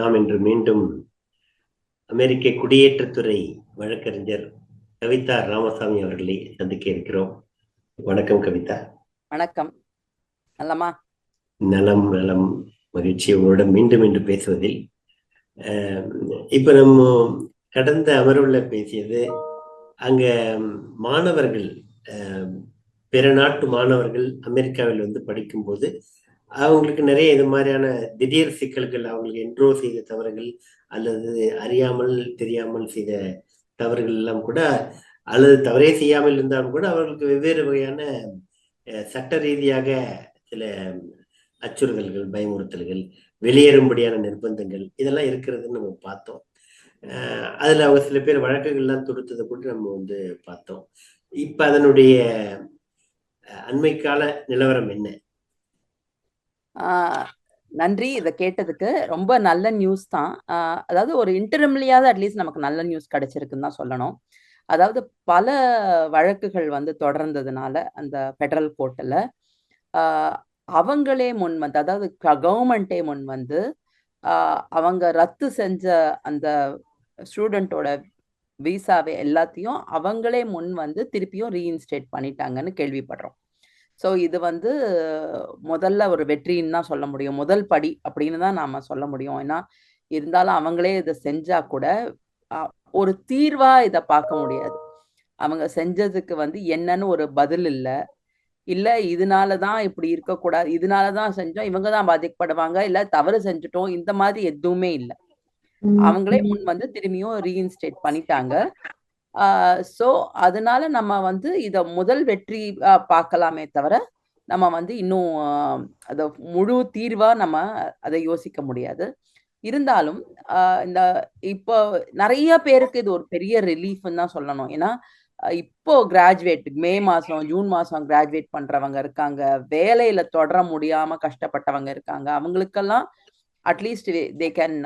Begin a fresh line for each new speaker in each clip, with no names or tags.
நாம் இன்று மீண்டும் அமெரிக்க குடியேற்றத்துறை வழக்கறிஞர் கவிதா ராமசாமி அவர்களை சந்திக்க இருக்கிறோம். வணக்கம் கவிதா.
வணக்கம். நல்லமா
நலம் நலம். மகிழ்ச்சி உங்களுடன் மீண்டும் மீண்டும் பேசுவதில். இப்ப நம்ம கடந்த அமர்வுல பேசியது அங்க மாணவர்கள் பிற நாட்டு மாணவர்கள் அமெரிக்காவில் வந்து படிக்கும்போது அவங்களுக்கு நிறைய இது மாதிரியான திடீர் சிக்கல்கள் அவங்களுக்கு என்ட்ரோ செய்த தவறுகள் அல்லது அறியாமல் தெரியாமல் செய்த தவறுகள் எல்லாம் கூட அல்லது தவறே செய்யாமல் இருந்தாலும் கூட அவர்களுக்கு வெவ்வேறு வகையான சட்ட ரீதியாக சில அச்சுறுத்தல்கள் பயமுறுத்தல்கள் வெளியேறும்படியான நிர்பந்தங்கள் இதெல்லாம் இருக்கிறதுன்னு நம்ம பார்த்தோம். அதில் அவங்க சில பேர் வழக்குகள்லாம் தொடுத்ததை கூட நம்ம வந்து பார்த்தோம். இப்போ அதனுடைய அண்மைக்கால நிலவரம் என்ன?
நன்றி இதை கேட்டதுக்கு. ரொம்ப நல்ல நியூஸ் தான். அதாவது ஒரு இன்டர்மிலியாவது அட்லீஸ்ட் நமக்கு நல்ல நியூஸ் கிடைச்சிருக்குன்னு தான் சொல்லணும். அதாவது பல வழக்குகள் வந்து தொடர்ந்ததுனால அந்த ஃபெடரல் கோர்ட்டில் அவங்களே முன் வந்து அதாவது கவர்மெண்ட்டே முன் வந்து அவங்க ரத்து செஞ்ச அந்த ஸ்டூடெண்ட்டோட விசாவை எல்லாத்தையும் அவங்களே முன் வந்து திருப்பியும் ரீஇன்ஸ்டேட் பண்ணிட்டாங்கன்னு கேள்விப்படுறோம். ஸோ இது வந்து முதல்ல ஒரு வெற்றின்னு தான் சொல்ல முடியும். முதல் படி அப்படின்னு தான் நாம சொல்ல முடியும். ஏன்னா இருந்தாலும் அவங்களே இதை செஞ்சா கூட ஒரு தீர்வா இதை பார்க்க முடியாது. அவங்க செஞ்சதுக்கு வந்து என்னன்னு ஒரு பதில் இல்லை. இல்ல இதனால தான் இப்படி இருக்கக்கூடாது. இதனால தான் செஞ்சோம். இவங்க தான் பாதிக்கப்படுவாங்க. இல்ல தவறு செஞ்சுட்டோம். இந்த மாதிரி எதுவுமே இல்லை. அவங்களே முன் வந்து திரும்பியும் ரீஇன்ஸ்டேட் பண்ணிட்டாங்க. ஸோ அதனால நம்ம வந்து இதை முதல் வெற்றி ஆஹ் பார்க்கலாமே தவிர நம்ம வந்து இன்னும் அதை முழு தீர்வா நம்ம அதை யோசிக்க முடியாது. இருந்தாலும் ஆஹ் இந்த இப்போ நிறைய பேருக்கு இது ஒரு பெரிய ரிலீஃப்னு தான் சொல்லணும். ஏன்னா இப்போ கிராஜுவேட் மே மாசம் ஜூன் மாசம் கிராஜுவேட் பண்றவங்க இருக்காங்க. வேலையில தொடர முடியாம கஷ்டப்பட்டவங்க இருக்காங்க. அவங்களுக்கெல்லாம் at least they can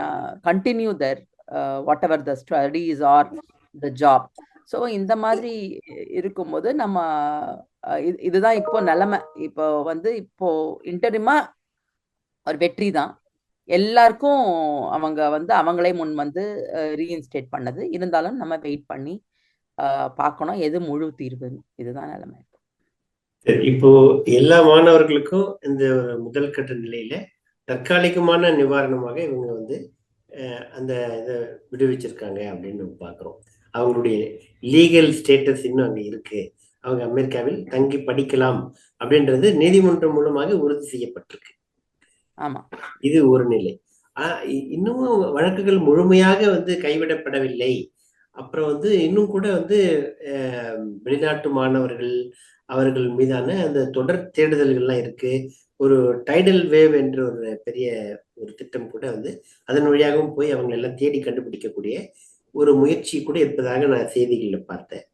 continue their whatever the studies or the job so இந்த மாதிரி இருக்கும்போது நம்ம இதுதான் இப்போ நிலைமை. இப்போ வந்து இப்போ இன்டரிமா ஒரு வெற்றி தான். எல்லாருக்கும் அவங்க வந்து அவங்களே முன் வந்து ரீஇன்ஸ்டேட் பண்ணது. இருந்தாலும் நம்ம வெயிட் பண்ணி பார்க்கணும். எது முழு தீர்வு இதுதான் நிலைமை
சரி, இப்போ எல்லா மாணவர்களுக்கும் இந்த முதல் கட்ட நிலையில தற்காலிகமான நிவாரணமாக இவங்க வந்து அந்த இதை விடுவிச்சிருக்காங்க அப்படின்னு நம்ம பார்க்குறோம். அவங்களுடைய லீகல் ஸ்டேட்டஸ் இன்னும் அங்கே இருக்கு. அவங்க அமெரிக்காவில் தங்கி படிக்கலாம் அப்படின்றது நீதிமன்றம் மூலமாக உறுதி செய்யப்பட்டிருக்கு.
ஆமா.
இது ஒரு நிலை. இன்னமும் வழக்குகள் முழுமையாக வந்து கைவிடப்படவில்லை. அப்புறம் வந்து இன்னும் கூட வந்து வெளிநாட்டு மாணவர்கள் அவர்கள் மீதான அந்த தொடர் தேடுதல்கள்லாம் இருக்கு. ஒரு டைடல் வேவ் என்ற ஒரு பெரிய ஒரு திட்டம் கூட வந்து அதன் வழியாகவும் போய் அவங்க எல்லாம் தேடி கண்டுபிடிக்கக்கூடிய ஒரு முயற்சி கூட இருப்பதாக நான் செய்திகள்ல பார்த்தேன்.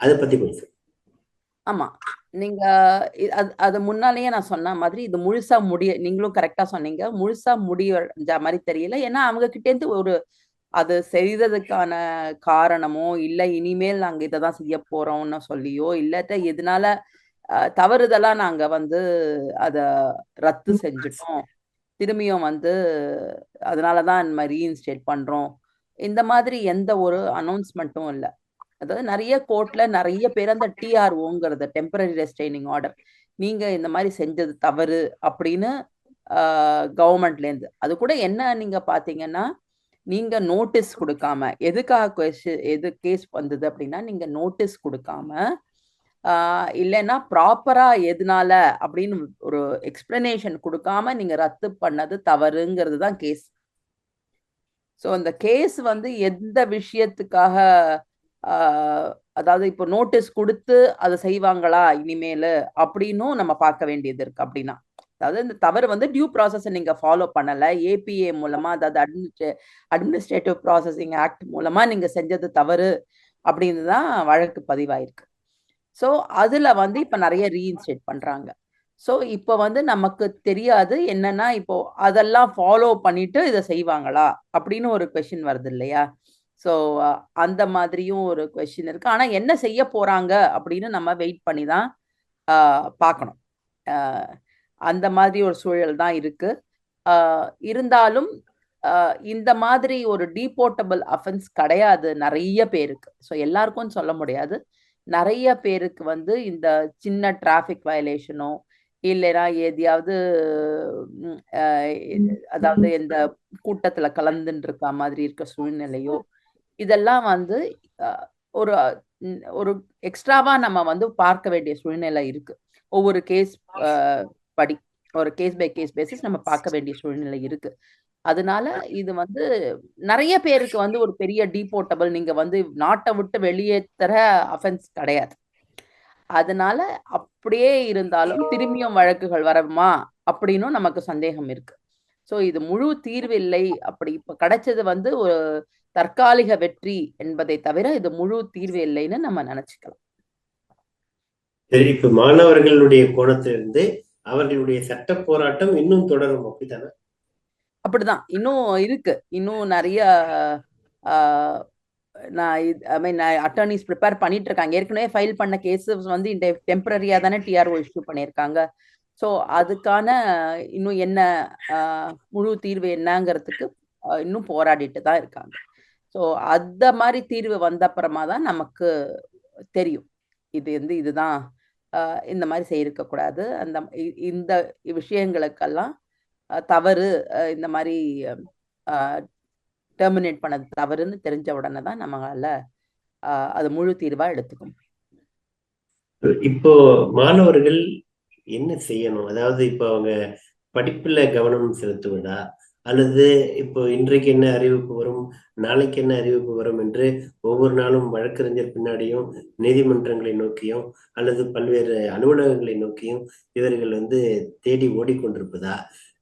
அதை பத்தி கொஞ்சம்
ஆமா. நீங்க அது அது முன்னாலேயே நான் சொன்ன மாதிரி இது முழுசா முடிய நீங்களும் கரெக்டா சொன்னீங்க. முழுசா முடிய மாதிரி தெரியல. ஏன்னா அவங்க கிட்ட இருந்து ஒரு அது செய்ததுக்கான காரணமோ இல்ல இனிமேல் நாங்க இதை தான் செய்ய போறோம்னு சொல்லியோ இல்லாட்ட இதனால அஹ், தவறுதலா நாங்க வந்து அத ரத்து செஞ்சுட்டோம். திரும்பியும் வந்து அதனாலதான் இந்த மாதிரி ரீஇன்ஸ்டேட் பண்றோம். இந்த மாதிரி எந்த ஒரு அனௌன்ஸ்மெண்ட்டும் இல்லை. அதாவது நிறைய கோர்ட்ல நிறைய பேர் அந்த டிஆர்ஓங்கிறது டெம்பரரி ரெஸ்டைனிங் ஆர்டர் நீங்க இந்த மாதிரி செஞ்சது தவறு அப்படின்னு கவர்மெண்ட்ல இருந்து அது கூட என்ன நீங்க பாத்தீங்கன்னா நீங்க நோட்டீஸ் கொடுக்காம எதுக்காக கொஸ்டின் எது கேஸ் வந்தது அப்படின்னா நீங்க நோட்டீஸ் கொடுக்காம ஆஹ் இல்லைன்னா ப்ராப்பரா எதனால அப்படின்னு ஒரு எக்ஸ்பிளனேஷன் கொடுக்காம நீங்க ரத்து பண்ணது தவறுங்கிறது தான் கேஸ் ஸோ அந்த கேஸ் வந்து எந்த விஷயத்துக்காக அதாவது இப்போ நோட்டீஸ் கொடுத்து அதை செய்வாங்களா? இனிமேல் அப்படின்னும் நம்ம பார்க்க வேண்டியது இருக்கு அப்படின்னா. அதாவது இந்த தவறு வந்து டியூ ப்ராசஸை நீங்கள் ஃபாலோ பண்ணலை. ஏபிஏ மூலமாக அதாவது அட்மினிஸ்ட்ரே அட்மினிஸ்ட்ரேட்டிவ் ப்ராசஸிங் ஆக்ட் மூலமாக நீங்கள் செஞ்சது தவறு அப்படின்னு தான் வழக்கு பதிவாயிருக்கு. ஸோ அதில் வந்து இப்போ நிறைய ரீஇன்ஸ்டேட் பண்ணுறாங்க ஸோ இப்போ வந்து நமக்கு தெரியாது என்னன்னா இப்போ அதெல்லாம் ஃபாலோ பண்ணிட்டு இதை செய்வாங்களா? அப்படின்னு ஒரு கொஷின் வருது இல்லையா ஸோ அந்த மாதிரியும் ஒரு கொஷின் இருக்கு. ஆனால் என்ன செய்ய போறாங்க அப்படின்னு நம்ம வெயிட் பண்ணி தான் பார்க்கணும். அந்த மாதிரி ஒரு சூழல் தான் இருக்கு. இருந்தாலும் இந்த மாதிரி ஒரு டீபோர்ட்டபிள் அஃபென்ஸ் கிடையாது. நிறைய பேருக்கு. ஸோ எல்லாருக்கும் சொல்ல முடியாது. நிறைய பேருக்கு வந்து இந்த சின்ன டிராஃபிக் வயலேஷனோ இல்லைனா எதையாவது அதாவது இந்த கூட்டத்துல கலந்துட்டு இருக்க மாதிரி இருக்க சூழ்நிலையோ இதெல்லாம் வந்து ஒரு ஒரு எக்ஸ்ட்ராவா நம்ம வந்து பார்க்க வேண்டிய சூழ்நிலை இருக்கு. ஒவ்வொரு கேஸ் படி ஒரு கேஸ் பை கேஸ் பேசிஸ் நம்ம பார்க்க வேண்டிய சூழ்நிலை இருக்கு. அதனால இது வந்து நிறைய பேருக்கு வந்து ஒரு பெரிய டீபோர்ட்டபிள் நீங்க வந்து நாட்டை விட்டு வெளியேற்றுற அஃபென்ஸ் கிடையாது. அதனால அப்படியே இருந்தாலும் திரும்பியும் வழக்குகள் வரமா அப்படின்னும் நமக்கு சந்தேகம் இருக்கு. ஸோ இது முழு தீர்வு இல்லை. அப்படி இப்ப கிடைச்சது வந்து ஒரு தற்காலிக வெற்றி என்பதை தவிர இது முழு தீர்வு இல்லைன்னு நம்ம நினைச்சுக்கலாம்.
சரி இப்ப மாணவர்களுடைய கோணத்திலிருந்து அவர்களுடைய சட்ட போராட்டம் இன்னும் தொடரும். அப்படித்தானே?
அப்படிதான். இன்னும் இருக்கு. இன்னும் நிறைய ஆஹ், நான் ஐ மீன் அட்டர்னிஸ் ப்ரிப்பேர் பண்ணிட்டு இருக்காங்க ஏற்கனவே ஃபைல் பண்ண கேசஸ் வந்து இந்த டெம்பரரியா தானே டிஆர்ஓ இஷ்யூ பண்ணியிருக்காங்க. ஸோ அதுக்கான இன்னும் என்ன ஆஹ், முழு தீர்வு என்னங்கிறதுக்கு இன்னும் போராடிட்டு தான் இருக்காங்க. ஸோ அந்த மாதிரி தீர்வு வந்த அப்புறமா தான் நமக்கு தெரியும். இது வந்து இதுதான். ஆஹ், இந்த மாதிரி செய்யிருக்க கூடாது. அந்த இந்த விஷயங்களுக்கெல்லாம் தவறு இந்த மாதிரி டெர்மினேட் பண்ணது தவறுன்னு தெரிஞ்ச உடனே தான் நம்மளால அது முழு தீர்வா எடுத்துக்க முடியும்
இப்போ மாணவர்கள் என்ன செய்யணும்? அதாவது இப்போ அவங்க படிப்புல கவனம் செலுத்துவதா? அல்லது இப்போ இன்றைக்கு என்ன அறிவிப்பு வரும்? நாளைக்கு என்ன அறிவிப்பு வரும் என்று ஒவ்வொரு நாளும் வழக்கறிஞர் பின்னாடியும் நீதிமன்றங்களை நோக்கியும் அல்லது பல்வேறு அலுவலகங்களை நோக்கியும் இவர்கள் வந்து தேடி ஓடிக்கொண்டிருப்பதா?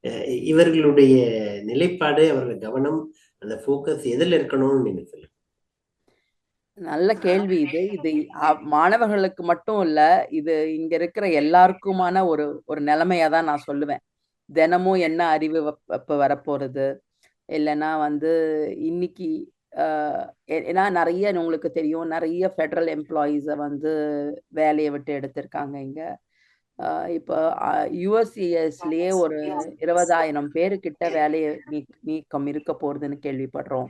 அஹ் இவர்களுடைய நிலைப்பாடு அவர்கள் கவனம் அந்த ஃபோக்கஸ் எதில் இருக்கணும்னு நீங்க சொல்லுங்க.
நல்ல கேள்வி இது. இது மாணவர்களுக்கு மட்டும் இல்ல இது இங்க இருக்கிற எல்லாருக்குமான ஒரு ஒரு நிலைமையா தான் நான் சொல்லுவேன். தினமும் என்ன அறிவு இப்போ வரப்போறது? இல்லைன்னா வந்து இன்னைக்கு ஆஹ் ஏன்னா நிறைய உங்களுக்கு தெரியும் நிறைய ஃபெடரல் எம்ப்ளாயீஸை வந்து வேலையை விட்டு எடுத்திருக்காங்க இங்க. இப்போ யூஎஸ்சிஎஸ்லயே ஒரு இருபதாயிரம் பேருக்கிட்ட வேலையை நீக் நீக்கம் இருக்க போறதுன்னு கேள்விப்படுறோம்.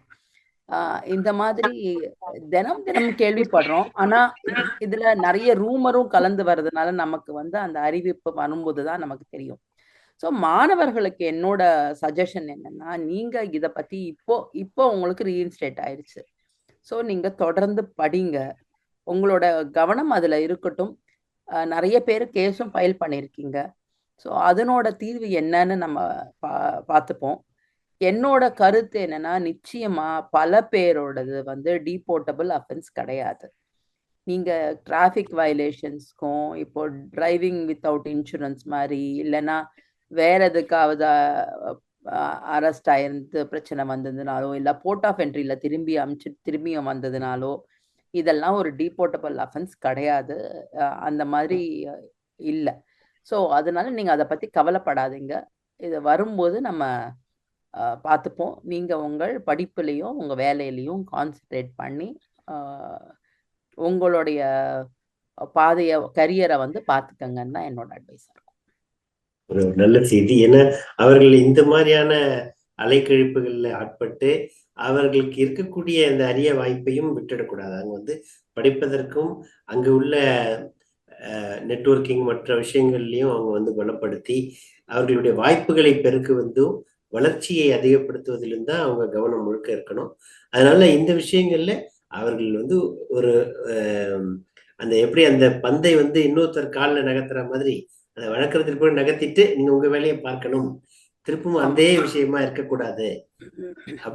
இந்த மாதிரி தினம் தினம் கேள்விப்படுறோம். ஆனா இதுல நிறைய ரூமரும் கலந்து வர்றதுனால நமக்கு வந்து அந்த அறிவிப்பு வரும்போது தான் நமக்கு தெரியும். ஸோ மாணவர்களுக்கு என்னோட சஜஷன் என்னன்னா நீங்க இத பத்தி இப்போ இப்போ உங்களுக்கு ரீஇன்ஸ்டேட் ஆயிடுச்சு ஸோ நீங்க தொடர்ந்து படிங்க. உங்களோட கவனம் அதுல இருக்கட்டும். நிறைய பேர் கேஸும் ஃபைல் பண்ணியிருக்கீங்க ஸோ அதனோட தீர்வு என்னன்னு நம்ம பா பார்த்துப்போம். என்னோட கருத்து என்னன்னா நிச்சயமா பல பேரோடது வந்து டீபோர்ட்டபிள் அஃபென்ஸ் கிடையாது. நீங்க டிராஃபிக் வயலேஷன்ஸ்க்கும் இப்போ டிரைவிங் வித்தவுட் இன்சூரன்ஸ் மாதிரி இல்லைன்னா வேற எதுக்காவது அரெஸ்ட் ஆயிருந்து பிரச்சனை வந்ததுனாலோ இல்லை போர்ட் ஆஃப் என்ட்ரியில திரும்பி அமிச்சு திரும்பியும் வந்ததுனாலோ இதெல்லாம் ஒரு டீபோர்ட்டபிள் அஃபென்ஸ் கிடையாது. அந்த மாதிரி இல்லை. ஸோ அதனால நீங்க அதை பத்தி கவலைப்படாதீங்க. இது வரும்போது நம்ம பார்த்துப்போம். நீங்க உங்கள் படிப்புலையும் உங்க வேலையிலையும் கான்சென்ட்ரேட் பண்ணி உங்களுடைய பாதைய கரியரை வந்து பார்த்துக்கங்கன்னு தான் என்னோட அட்வைஸ் இருக்கும்.
ஒரு நல்ல செய்தி. ஏன்னா அவர்கள் இந்த மாதிரியான அலைக்கழிப்புகள்ல ஆட்பட்டு அவர்களுக்கு இருக்கக்கூடிய அந்த அரிய வாய்ப்பையும் விட்டுடக்கூடாது. அங்க வந்து படிப்பதற்கும் அங்க உள்ள நெட்வொர்க்கிங் மற்ற விஷயங்கள்லையும் அவங்க வந்து பலப்படுத்தி அவர்களுடைய வாய்ப்புகளை பெருக்குவதும் வளர்ச்சியை அதிகப்படுத்துவதிலும் தான் அவங்க கவனம் முழுக்க இருக்கணும். அதனால இந்த விஷயங்கள்ல அவர்கள் வந்து ஒரு அந்த எப்படி அந்த பந்தை வந்து இன்னொருத்தர் காலில் நகர்த்துற மாதிரி அந்த வழக்கத்தில் போய் நகர்த்திட்டு நீங்க உங்க வேலையை பார்க்கணும். திருப்பும் அதே விஷயமா இருக்கக்கூடாது.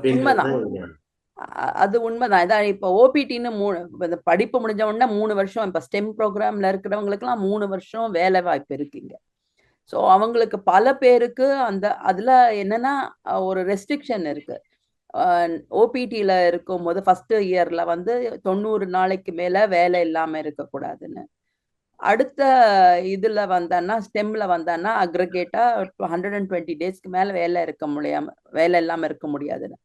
உண்மைதான்.
அப்படின்றது
அ- அது உண்மைதான். இதான் இப்போ ஓபிடின்னு மூணு படிப்பு முடிஞ்ச உடனே மூணு வருஷம் இப்போ ஸ்டெம் ப்ரோக்ராம்ல இருக்கிறவங்களுக்குலாம் மூணு வருஷம் வேலை வாய்ப்பு இருக்குங்க ஸோ அவங்களுக்கு பல பேருக்கு அந்த அதுல என்னன்னா ஒரு ரெஸ்ட்ரிக்ஷன் இருக்கு. ஓபிடியில் இருக்கும்போது ஃபர்ஸ்ட் இயர்ல வந்து தொண்ணூறு நாளைக்கு மேல வேலை இல்லாம இருக்கக்கூடாதுன்னு. அடுத்த இதுல வந்தான்னா ஸ்டெம்ல வந்தான்னா அக்ரிகேட்டா ஹண்ட்ரட் அண்ட் டுவெண்ட்டி டேஸ்க்கு மேல வேலை இருக்க முடியாம வேலை இல்லாம இருக்க முடியாதுன்னு.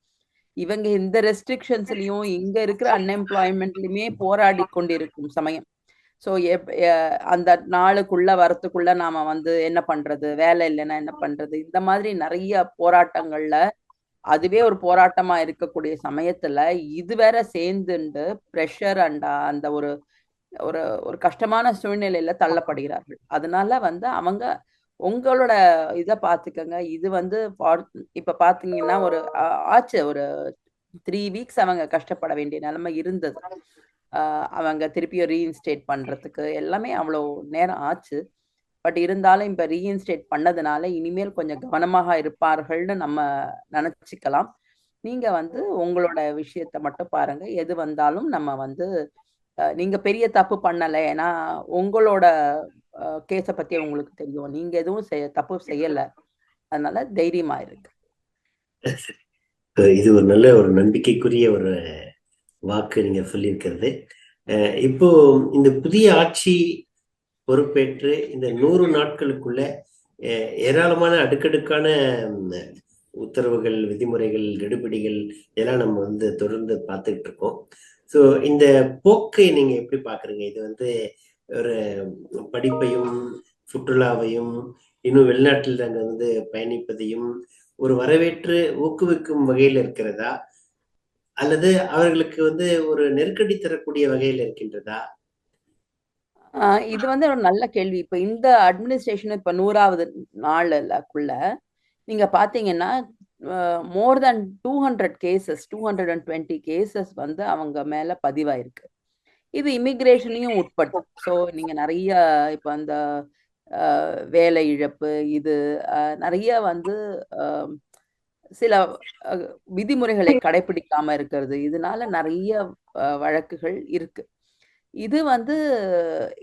இவங்க இந்த ரெஸ்ட்ரிக்ஷன்ஸ்லயும் இங்க இருக்கிற அன்எம்ப்ளாய்மெண்ட்லயுமே போராடி கொண்டிருக்கும் சமயம். ஸோ எப் அந்த நாளுக்குள்ள வரத்துக்குள்ள நாம வந்து என்ன பண்றது? வேலை இல்லைன்னா என்ன பண்றது? இந்த மாதிரி நிறைய போராட்டங்கள்ல அதுவே ஒரு போராட்டமா இருக்கக்கூடிய சமயத்துல இது வேற சேர்ந்துண்டு ப்ரெஷர் அண்ட் அந்த ஒரு ஒரு ஒரு கஷ்டமான சூழ்நிலையில தள்ளப்படுகிறார்கள். அதனால வந்து அவங்க உங்களோட இதை பார்த்துக்கங்க. இது வந்து இப்ப பாத்தீங்கன்னா ஒரு ஆச்சு. ஒரு த்ரீ வீக்ஸ் அவங்க கஷ்டப்பட வேண்டிய நிலைமை இருந்தது. ஆஹ் அவங்க திருப்பியும் ரீஇன்ஸ்டேட் பண்றதுக்கு எல்லாமே அவ்வளோ நேரம் ஆச்சு. பட் இருந்தாலும் இப்ப ரீஇன்ஸ்டேட் பண்ணதுனால இனிமேல் கொஞ்சம் கவனமாக இருப்பார்கள்னு நம்ம நினைச்சுக்கலாம். நீங்க வந்து உங்களோட விஷயத்த மட்டும் பாருங்க. எது வந்தாலும் நம்ம வந்து நீங்க பெரிய தப்பு பண்ணல. ஏன்னா உங்களோட கேஸை பத்தி உங்களுக்கு தெரியும். நீங்க எதுவும் செய்ய தப்பு செய்யல. அதனால தைரியமா இருக்கு.
இது ஒரு நல்ல ஒரு நம்பிக்கைக்குரிய ஒரு வாக்கு நீங்க சொல்லியிருக்கிறது. அஹ் இப்போ இந்த புதிய ஆட்சி பொறுப்பேற்று இந்த நூறு நாட்களுக்குள்ள அஹ் ஏராளமான அடுக்கடுக்கான உத்தரவுகள் விதிமுறைகள் கெடுபிடிகள் இதெல்லாம் நம்ம வந்து தொடர்ந்து பார்த்துக்கிட்டு இருக்கோம். ஸோ இந்த போக்கை நீங்க எப்படி பாக்குறீங்க இது வந்து ஒரு படிப்பையும் சுற்றுலாவையும் இன்னும் வெளிநாட்டில் நாங்கள் வந்து பயணிப்பதையும் ஒரு வரவேற்று ஊக்குவிக்கும் வகையில் இருக்கிறதா? அல்லது அவர்களுக்கு வந்து ஒரு நெருக்கடி தரக்கூடிய வகையில் இருக்கின்றதா?
ஆஹ் இது வந்து ஒரு நல்ல கேள்வி. இப்ப இந்த அட்மினிஸ்ட்ரேஷன் இப்ப நூறாவது நாளுக்குள்ள நீங்க பாத்தீங்கன்னா more than two hundred cases two hundred and twenty cases வந்து அவங்க மேல பதிவாயிருக்கு. இது இமிக்ரேஷனையும் உட்பட்டு. ஸோ நீங்க நிறைய இப்ப அந்த ஆஹ் வேலை இழப்பு இது நிறைய வந்து ஆஹ் சில விதிமுறைகளை கடைபிடிக்காம இருக்கிறது. இதனால நிறைய வழக்குகள் இருக்கு. இது வந்து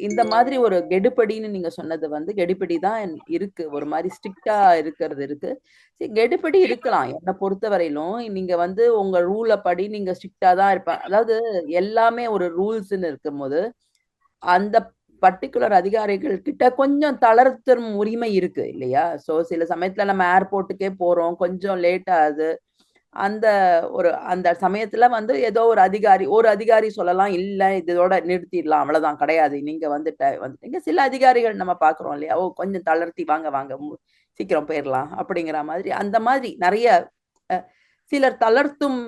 இந்த மாதிரி ஒரு கெடுபடின்னு நீங்க சொன்னது வந்து கெடுபடி தான் இருக்கு. ஒரு மாதிரி ஸ்ட்ரிக்டா இருக்கிறது இருக்கு. சரி, கெடுபடி இருக்கலாம். என்னை பொறுத்தவரையிலும் நீங்க வந்து உங்க ரூலை படி நீங்க ஸ்ட்ரிக்டா தான் இருப்பேன் அதாவது எல்லாமே ஒரு ரூல்ஸ்ன்னு இருக்கும்போது அந்த பர்டிகுலர் அதிகாரிகள் கிட்ட கொஞ்சம் தளர்த்தும் உரிமை இருக்கு இல்லையா? சோ சில சமயத்துல நம்ம ஏர்போர்ட்டுக்கே போறோம். கொஞ்சம் லேட் ஆகுது. அந்த ஒரு அந்த சமயத்துல வந்து ஏதோ ஒரு அதிகாரி ஒரு அதிகாரி சொல்லலாம் இல்ல இதோட நிறுத்திடலாம் அவ்வளவுதான் கிடையாது. நீங்க வந்துட்ட வந்துட்டீங்க சில அதிகாரிகள் நம்ம பாக்குறோம் இல்லையா? ஓ கொஞ்சம் தளர்த்தி வாங்க வாங்க சீக்கிரம் போயிடலாம் அப்படிங்கிற மாதிரி. அந்த மாதிரி நிறைய சிலர் தளர்த்தும்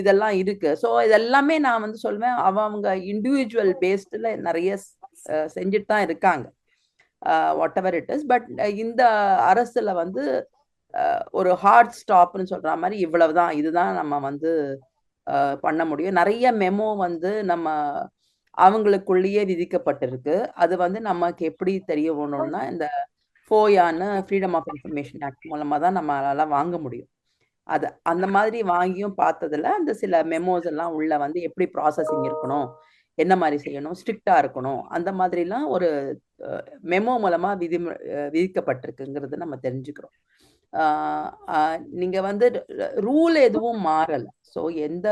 இதெல்லாம் இருக்கு. ஸோ இதெல்லாமே நான் வந்து சொல்வேன் அவங்க இண்டிவிஜுவல் பேஸ்டில் நிறைய செஞ்சுட்டு தான் இருக்காங்க. Whatever it is but இந்த அரசுல வந்து ஒரு ஹார்ட் ஸ்டாப்னு சொல்ற மாதிரி இவ்வளவுதான். இதுதான் நம்ம வந்து பண்ண முடியும். நிறைய மெமோ வந்து நம்ம அவங்களுக்குள்ளேயே விதிக்கப்பட்டிருக்கு. அது வந்து நமக்கு எப்படி தெரிய வேணும்னா இந்த ஃபோயான்னு ஃப்ரீடம் ஆஃப் இன்ஃபர்மேஷன் ஆக்ட் மூலமா தான் நம்மளால வாங்க முடியும். அது அந்த மாதிரி வாங்கியும் பார்த்ததுல அந்த சில மெமோஸ் எல்லாம் உள்ள வந்து எப்படி ப்ராசஸிங் இருக்கணும் என்ன மாதிரி செய்யணும் ஸ்ட்ரிக்டாக இருக்கணும் அந்த மாதிரிலாம் ஒரு மெமோ மூலமா விதி விதிக்கப்பட்டிருக்குங்கிறது நம்ம தெரிஞ்சுக்கிறோம். நீங்க வந்து ரூல் எதுவும் மாறல. ஸோ எந்த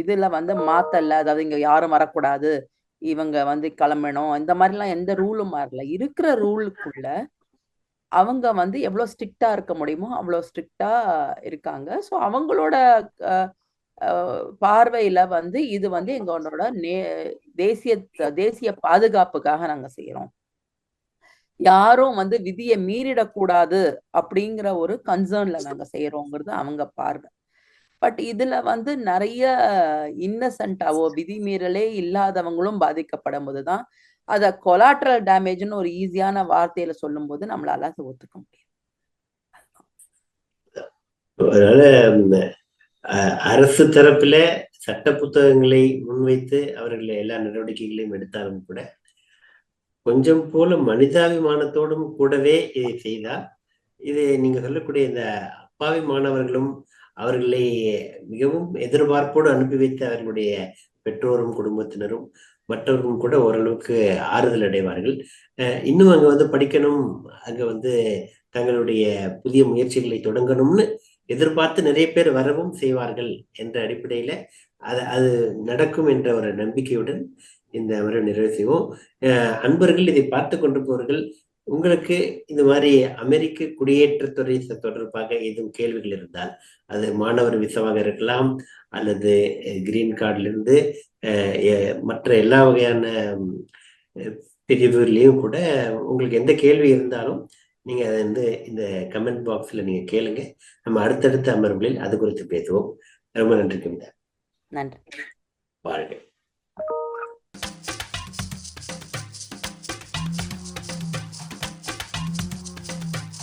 இதுல வந்து மாத்தல. அதாவது இங்க யாரும் வரக்கூடாது. இவங்க வந்து கிளம்பணும். இந்த மாதிரிலாம் எந்த ரூலும் மாறல. இருக்கிற ரூலுக்குள்ள அவங்க வந்து எவ்வளோ ஸ்ட்ரிக்டா இருக்க முடியுமோ அவ்வளோ ஸ்ட்ரிக்டா இருக்காங்க. ஸோ அவங்களோட பார்வையில வந்து இது வந்து எங்களோட நே தேசிய தேசிய பாதுகாப்புக்காக நாங்கள் செய்யறோம் யாரும் வந்து விதியை மீறிடக்கூடாது அப்படிங்கிற ஒரு கன்சர்ன்ல நாங்க செய்யறோங்கிறது அவங்க பார்வை. பட் இதுல வந்து நிறைய இன்னசென்டாவோ விதிமீறலே இல்லாதவங்களும் பாதிக்கப்படும் போதுதான் அத கொலாட்ரல் டேமேஜ்னு ஒரு ஈஸியான வார்த்தையில சொல்லும்போது நம்மளால அதை ஒத்துக்க முடியும்.
அதனால அரசு தரப்புல சட்ட புத்தகங்களை முன்வைத்து அவர்கள் எல்லா நடவடிக்கைகளையும் எடுத்தாலும் கூட கொஞ்சம் போல மனிதாபிமானத்தோடும் கூடவே இதை செய்தால் இது நீங்க சொல்லக்கூடிய இந்த அப்பாவி மாணவர்களும் அவர்களை மிகவும் எதிர்பார்ப்போடு அனுப்பி வைத்த அவர்களுடைய பெற்றோரும் குடும்பத்தினரும் மற்றவர்களும் கூட ஓரளவுக்கு ஆறுதல் அடைவார்கள். இன்னும் அங்க வந்து படிக்கணும் அங்க வந்து தங்களுடைய புதிய முயற்சிகளை தொடங்கணும்னு எதிர்பார்த்து நிறைய பேர் வரவும் செய்வார்கள் என்ற அடிப்படையில அது அது நடக்கும் என்ற ஒரு நம்பிக்கையுடன் இந்த அமர்வை நிறைவு செய்வோம். அன்பர்கள் இதை பார்த்து கொண்டிருப்பவர்கள் உங்களுக்கு இந்த மாதிரி அமெரிக்க குடியேற்றத்துறை தொடர்பாக எதுவும் கேள்விகள் இருந்தால் அது மாணவர் விசாவாக இருக்கலாம் அல்லது கிரீன் கார்டுல இருந்து அஹ், எ- மற்ற எல்லா வகையான பிரிவுலையும் கூட உங்களுக்கு எந்த கேள்வி இருந்தாலும் நீங்க அதை வந்து இந்த கமெண்ட் பாக்ஸ்ல நீங்க கேளுங்க. நம்ம அடுத்தடுத்த அமர்வுகளில் அது குறித்து பேசுவோம். ரொம்ப நன்றி கவிதா.
நன்றி.
வாழ்க.